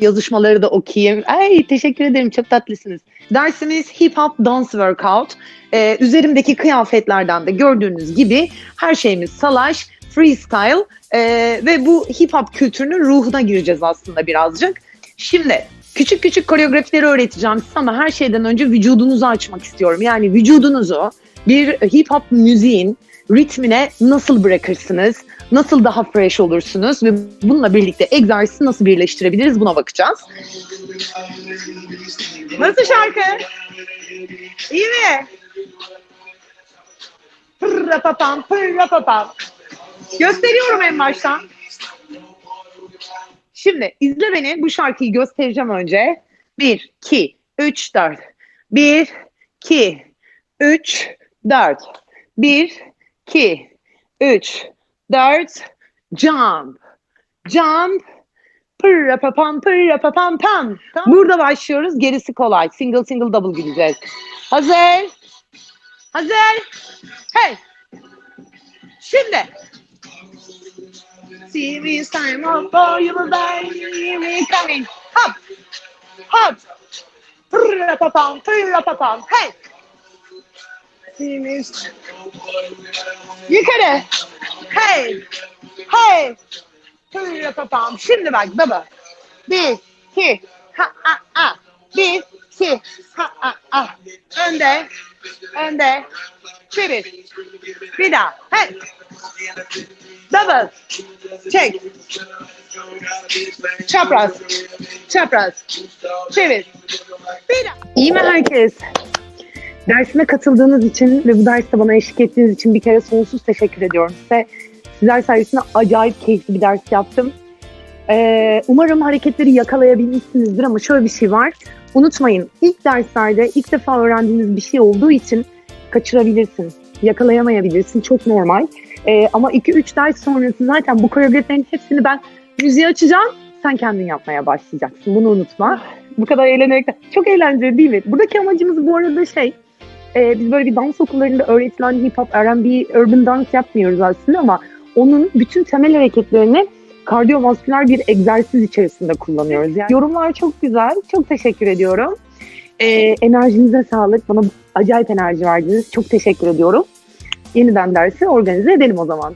Yazışmaları da okuyayım. Ay teşekkür ederim çok tatlısınız. Dersimiz Hip Hop Dance Workout. Ee, üzerimdeki kıyafetlerden de gördüğünüz gibi her şeyimiz salaş, freestyle ee, ve bu hip hop kültürünün ruhuna gireceğiz aslında birazcık. Şimdi küçük küçük koreografileri öğreteceğim size ama her şeyden önce vücudunuzu açmak istiyorum. Yani vücudunuzu bir hip hop müziğin ritmine nasıl bırakırsınız? Nasıl daha fresh olursunuz ve bununla birlikte egzersizi nasıl birleştirebiliriz buna bakacağız. Nasıl şarkı? İyi mi? Pırra papam, pırra papam. Gösteriyorum en baştan. Şimdi izle beni. Bu şarkıyı göstereceğim önce. 1, 2, 3, 4. 1, 2, 3, 4. 1, 2, 3, 4. Jump. Jump. Pırra papam, pırra papam pam. Burada başlıyoruz. Gerisi kolay. Single single double gideceğiz. Hazır. Hazır. Hey. Şimdi. Serious time of for you will die. We coming. Hop. Hop. Pırra papam, pırra papam. Hey. Serious. Yukarı. Hey. Hey. Pırra papam. Şimdi bak baba. Bir, iki, ha, a, a. Bir, iki, ha, a, a. Önde, önde. Çevir. Bir daha. Hey. Double. Çek. Çapraz. Çapraz. Çevir. Bir daha. İyi mi? Dersime katıldığınız için ve bu derste bana eşlik ettiğiniz için bir kere sonsuz teşekkür ediyorum size. Sizler sayesinde acayip keyifli bir ders yaptım. Ee, umarım hareketleri yakalayabilmişsinizdir ama şöyle bir şey var. Unutmayın ilk derslerde ilk defa öğrendiğiniz bir şey olduğu için kaçırabilirsin. Yakalayamayabilirsin. Çok normal. Ee, ama 2-3 ders sonrası zaten bu koreografilerin hepsini ben müziği açacağım. Sen kendin yapmaya başlayacaksın. Bunu unutma. Bu kadar eğlenerek Çok eğlenceli değil mi? Buradaki amacımız bu arada şey e, biz böyle bir dans okullarında öğretilen hip hop, R&B, urban dance yapmıyoruz aslında ama onun bütün temel hareketlerini kardiyovasküler bir egzersiz içerisinde kullanıyoruz. Yani yorumlar çok güzel. Çok teşekkür ediyorum. E, enerjinize sağlık. Bana acayip enerji verdiniz. Çok teşekkür ediyorum. Yeniden dersi organize edelim o zaman.